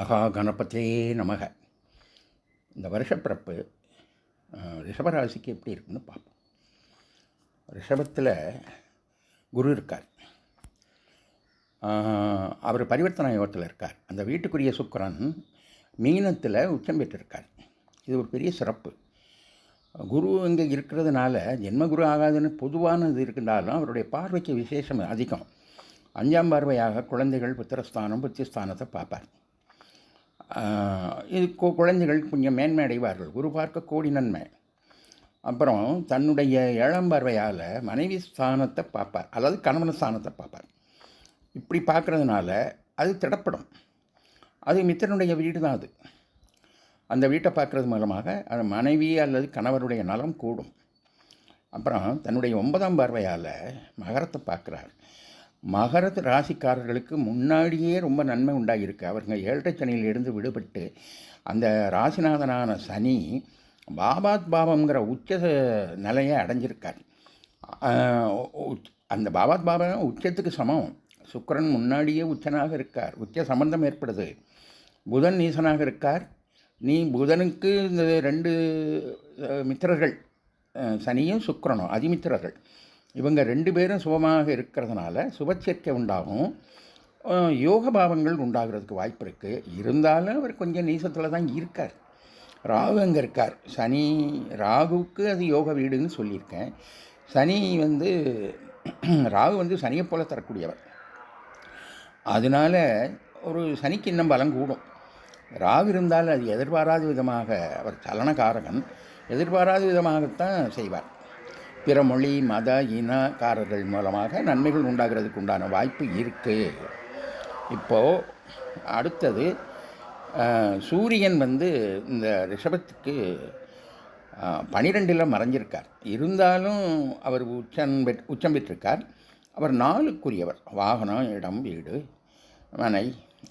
மகா கணபதே நமக. இந்த வருஷப்பிறப்பு ரிஷபராசிக்கு எப்படி இருக்குன்னு பார்ப்போம். ரிஷபத்தில் குரு இருக்கார். அவர் பரிவர்த்தன யோகத்தில் இருக்கார். அந்த வீட்டுக்குரிய சுக்கரன் மீனத்தில் உச்சம் பெற்றிருக்கார். இது ஒரு பெரிய சிறப்பு. குரு இங்கே இருக்கிறதுனால ஜென்மகுரு ஆகாதுன்னு பொதுவானது இருந்தாலும் அவருடைய பார்வைக்கு விசேஷம் அதிகம். அஞ்சாம் பார்வையாக குழந்தைகள் புத்திரஸ்தானம் புத்திஸ்தானத்தை பார்ப்பார். இது குழந்தைகள் கொஞ்சம் மேன்மை அடைவார்கள் குரு பார்க்க கோடி நன்மை. அப்புறம் தன்னுடைய ஏழாம் பார்வையால் மனைவி ஸ்தானத்தை பார்ப்பார். அதாவது கணவன் ஸ்தானத்தை பார்ப்பார். இப்படி பார்க்குறதுனால அது திடப்படும். அது மித்திரனுடைய வீடு தான் அது. அந்த வீட்டை பார்க்குறது மூலமாக அது மனைவி அல்லது கணவருடைய நலம் கூடும். அப்புறம் தன்னுடைய ஒன்பதாம் பார்வையால் மகரத்தை பார்க்குறார். மகரத் ராசிக்காரர்களுக்கு முன்னாடியே ரொம்ப நன்மை உண்டாகியிருக்கு அவருங்க ஏழரை சனியிலிருந்து விடுபட்டு அந்த ராசிநாதனான சனி பாபாத் பாவம்ங்கிற உச்ச நிலையை அடைஞ்சிருக்கார். அந்த பாபாத் பாவம் உச்சத்துக்கு சமம். சுக்கரன் முன்னாடியே உச்சனாக இருக்கார். உச்ச சம்பந்தம் ஏற்படுது. புதன் நீசனாக இருக்கார். நீ புதனுக்கு இந்த ரெண்டு மித்திரர்கள் சனியும் சுக்கரனும் அதிமித்திரர்கள். இவங்க ரெண்டு பேரும் சுபமாக இருக்கிறதுனால சுபச்சேர்க்கை உண்டாகும். யோக பாவங்கள் உண்டாகிறதுக்கு வாய்ப்பு இருக்குது இருந்தாலும் அவர் கொஞ்சம் நீசத்தில் தான் இருக்கார். ராகு அங்கே இருக்கார். சனி ராகுவுக்கு அது யோக வீடுன்னு சொல்லியிருக்கேன். சனி வந்து ராகு வந்து சனியை போல் தரக்கூடியவர். அதனால ஒரு சனிக்கு இன்னும் பலம் கூடும். ராகு இருந்தால் அது எதிர்பாராத விதமாக அவர் சலனகாரகன் எதிர்பாராத விதமாகத்தான் செய்வார். பிற மொழி மத இனக்காரர்கள் மூலமாக நன்மைகள் உண்டாகிறதுக்கு உண்டான வாய்ப்பு இருக்குது இப்போது அடுத்தது சூரியன் வந்து இந்த ரிஷபத்துக்கு பனிரெண்டில் மறைஞ்சிருக்கார். இருந்தாலும் அவர் உச்சம் பெற் உச்சம் பெற்றிருக்கார். அவர் நாளுக்குரியவர். வாகனம் இடம் வீடு மனை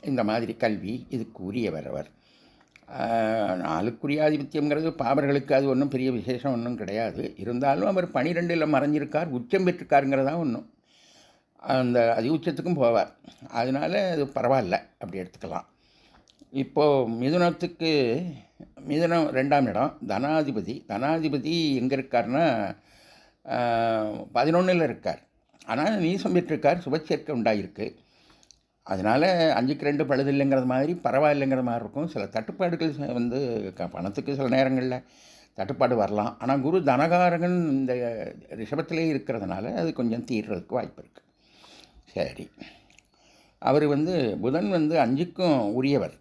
இந்த மாதிரி கல்வி இதுக்கு உரியவர் அவர். ஆஹ், நாளுக்குரிய ஆதிபத்தியங்கிறது பாபர்களுக்கு அது ஒன்றும் பெரிய விசேஷம் ஒன்றும் கிடையாது. இருந்தாலும் அவர் பனிரெண்டில் மறைஞ்சிருக்கார் உச்சம் பெற்றிருக்காருங்கிறதா ஒன்றும். அந்த அதி உச்சத்துக்கும் போவார். அதனால அது பரவாயில்ல அப்படி எடுத்துக்கலாம். இப்போது மிதுனத்துக்கு மிதுனம் ரெண்டாம் இடம் தனாதிபதி. தனாதிபதி எங்கே இருக்கார்னா பதினொன்றில் இருக்கார். ஆனால் நீசம் பெற்றிருக்கார் சுபச்சேர்க்கை உண்டாயிருக்கு. அதனால் அஞ்சுக்கு ரெண்டு பழுதில்லைங்கிறது மாதிரி பரவாயில்லைங்கிற மாதிரி இருக்கும். சில தட்டுப்பாடுகள் வந்து க- பணத்துக்கு சில நேரங்களில் தட்டுப்பாடு வரலாம். ஆனால் குரு தனகாரகன் இந்த ரிஷபத்திலே இருக்கிறதுனால அது கொஞ்சம் தீர்றதுக்கு வாய்ப்பு இருக்குது சரி. அவர் வந்து புதன் வந்து அஞ்சுக்கும் உரியவர்.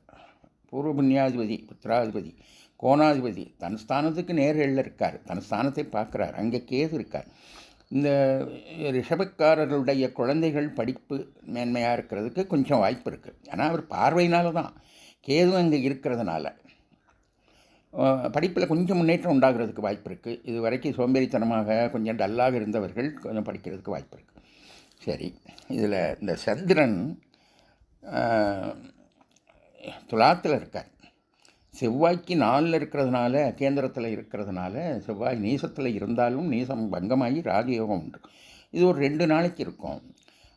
பூர்வ புண்ணியாதிபதி புத்திராதிபதி கோணாதிபதி தன் ஸ்தானத்துக்கு நேரில் இருக்கார். தன் ஸ்தானத்தை பார்க்குறார். அங்கே கேது இருக்கார். இந்த ரிஷபக்காரர்களுடைய குழந்தைகள் படிப்பு மேன்மையாக இருக்கிறதுக்கு கொஞ்சம் வாய்ப்பு இருக்குது ஆனால் அவர் பார்வையினால தான். கேது அங்கே இருக்கிறதுனால. படிப்பில் கொஞ்சம் முன்னேற்றம் உண்டாகிறதுக்கு வாய்ப்பு இருக்குது இது வரைக்கும் சோம்பேறித்தனமாக கொஞ்சம் டல்லாக இருந்தவர்கள் கொஞ்சம் படிக்கிறதுக்கு வாய்ப்பு இருக்குது சரி இதில் இந்த சந்திரன் துலாத்தில் இருக்கார். செவ்வாய்க்கு நாளில் இருக்கிறதுனால கேந்திரத்தில் இருக்கிறதுனால செவ்வாய் நீசத்தில் இருந்தாலும் நீசம் பங்கமாகி ராஜயோகம் உண்டு. இது ஒரு ரெண்டு நாளைக்கு இருக்கும்.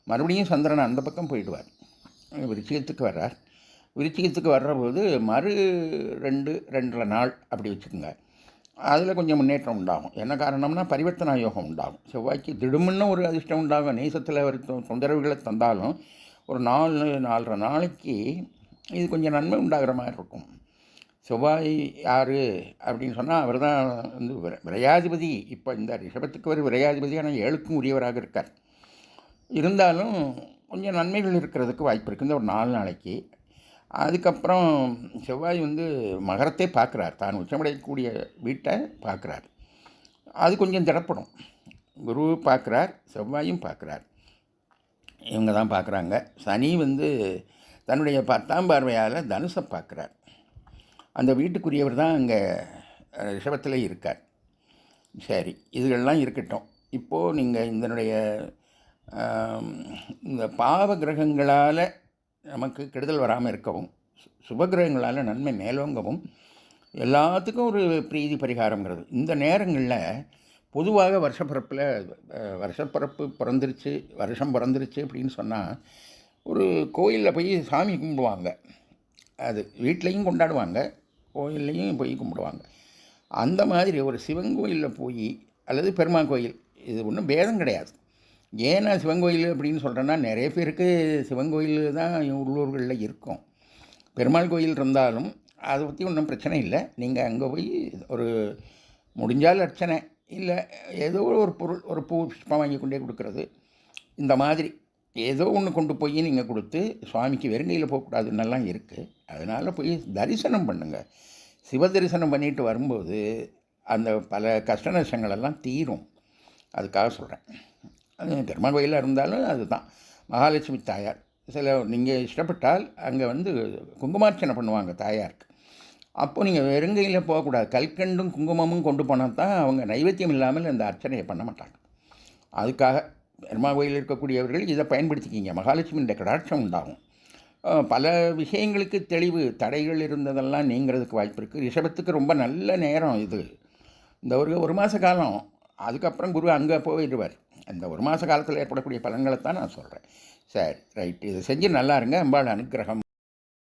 மறுபடியும் சந்திரன் அந்த பக்கம் போயிடுவார். விருச்சிகத்துக்கு வர்றார். விருச்சிகத்துக்கு வர்றபோது மறு ரெண்டு ரெண்டரை நாள் அப்படி வச்சுக்கோங்க. அதில் கொஞ்சம் முன்னேற்றம் உண்டாகும். என்ன காரணம்னா பரிவர்த்தனா யோகம் உண்டாகும். செவ்வாய்க்கு திடுமுன்னு ஒரு அதிர்ஷ்டம் உண்டாகும். நேசத்தில் அவர் தொந்தரவுகளை தந்தாலும் ஒரு நாலு நாலரை நாளைக்கு இது கொஞ்சம் நன்மை உண்டாகிற மாதிரி இருக்கும். செவ்வாய் யார் அப்படின்னு சொன்னால் அவர் தான் வந்து விரையாதிபதி. இப்போ இந்த ரிஷபத்துக்கு ஒரு விரையாதிபதி ஆனால் ஏழுக்கும் உரியவராக இருக்கார். இருந்தாலும் கொஞ்சம் நன்மைகள் இருக்கிறதுக்கு வாய்ப்பு இருக்குது ஒரு நாலு நாளைக்கு. அதுக்கப்புறம் செவ்வாய் வந்து மகரத்தை பார்க்குறார். தான் உச்சமடையக்கூடிய வீட்டை பார்க்குறார். அது கொஞ்சம் திடப்படும். குரு பார்க்குறார் செவ்வாயும் பார்க்குறார். இவங்க தான் பார்க்குறாங்க. சனி வந்து தன்னுடைய பத்தாம் பார்வையால் தனுசை பார்க்குறார். அந்த வீட்டுக்குரியவர் தான் அங்கே ரிஷபத்தில் இருக்கார். சரி இதுகள்லாம் இருக்கட்டும். இப்போது நீங்கள் இதனுடைய இந்த பாவ கிரகங்களால் நமக்கு கெடுதல் வராமல் இருக்கவும் சு- சுப கிரகங்களால் நன்மை மேலோங்கவும் எல்லாத்துக்கும் ஒரு பிரீதி பரிகாரங்கிறது இந்த நேரங்களில் பொதுவாக வருஷப்பிறப்பில் வருஷப்பிறப்பு பிறந்துருச்சு வருஷம் பிறந்துருச்சு அப்படின்னு சொன்னால் ஒரு கோயிலில் போய் சாமி கும்பிடுவாங்க. அது வீட்லேயும் கொண்டாடுவாங்க. கோயில்லையும் போய் கும்பிடுவாங்க. அந்த மாதிரி ஒரு சிவன் கோயிலில் போய் அல்லது பெருமாள் கோயில் இது ஒன்றும் பேதம் கிடையாது. ஏன் நான் சிவன் கோயில் அப்படின்னு சொல்கிறேன்னா நிறைய பேருக்கு சிவன் கோயில் தான் உள்ளூர்களில் இருக்கும். பெருமாள் கோயில் இருந்தாலும் அதை பற்றி ஒன்றும் பிரச்சனை இல்லை. நீங்கள் அங்கே போய் ஒரு முடிஞ்சால் அர்ச்சனை இல்லை ஏதோ ஒரு பொருள் ஒரு பூ புஷ்பம் வாங்கி கொண்டே கொடுக்கறது. இந்த மாதிரி ஏதோ ஒன்று கொண்டு போய் நீங்கள் கொடுத்து சுவாமிக்கு வெறுங்கையில் போகக்கூடாதுன்னெல்லாம் இருக்குது அதனால் போய் தரிசனம் பண்ணுங்கள் சிவ தரிசனம் பண்ணிட்டு வரும்போது அந்த பல கஷ்ட நஷ்டங்களெல்லாம் தீரும். அதுக்காக சொல்கிறேன் அது பெருமாள் கோயிலாக இருந்தாலும் அதுதான். மகாலட்சுமி தாயார். சில நீங்கள் இஷ்டப்பட்டால் அங்கே வந்து குங்குமார்ச்சனை பண்ணுவாங்க தாயாருக்கு. அப்போ நீங்கள் வெறுங்கையில் போகக்கூடாது. கல்கண்டும் குங்குமமும் கொண்டு போனால் தான் அவங்க நைவேத்தியம் இல்லாமல் அந்த அர்ச்சனையை பண்ண மாட்டாங்க. அதுக்காக பெருமாள் இருக்கக்கூடியவர்கள் இதை பயன்படுத்திக்கிங்க. மகாலட்சுமியின் கடாட்சம் உண்டாகும். பல விஷயங்களுக்கு தெளிவு தடைகள் இருந்ததெல்லாம் நீங்கிறதுக்கு வாய்ப்பு இருக்குது ரிஷபத்துக்கு ரொம்ப நல்ல நேரம் இது. இந்த ஒரு ஒரு மாத காலம். அதுக்கப்புறம் குரு அங்கே போயிடுவார். அந்த ஒரு மாத காலத்தில் ஏற்படக்கூடிய பலன்களை தான் நான் சொல்கிறேன் சரி ரைட். இதை செஞ்சு நல்லா இருங்க. அம்பாள் அனுக்கிரகம்.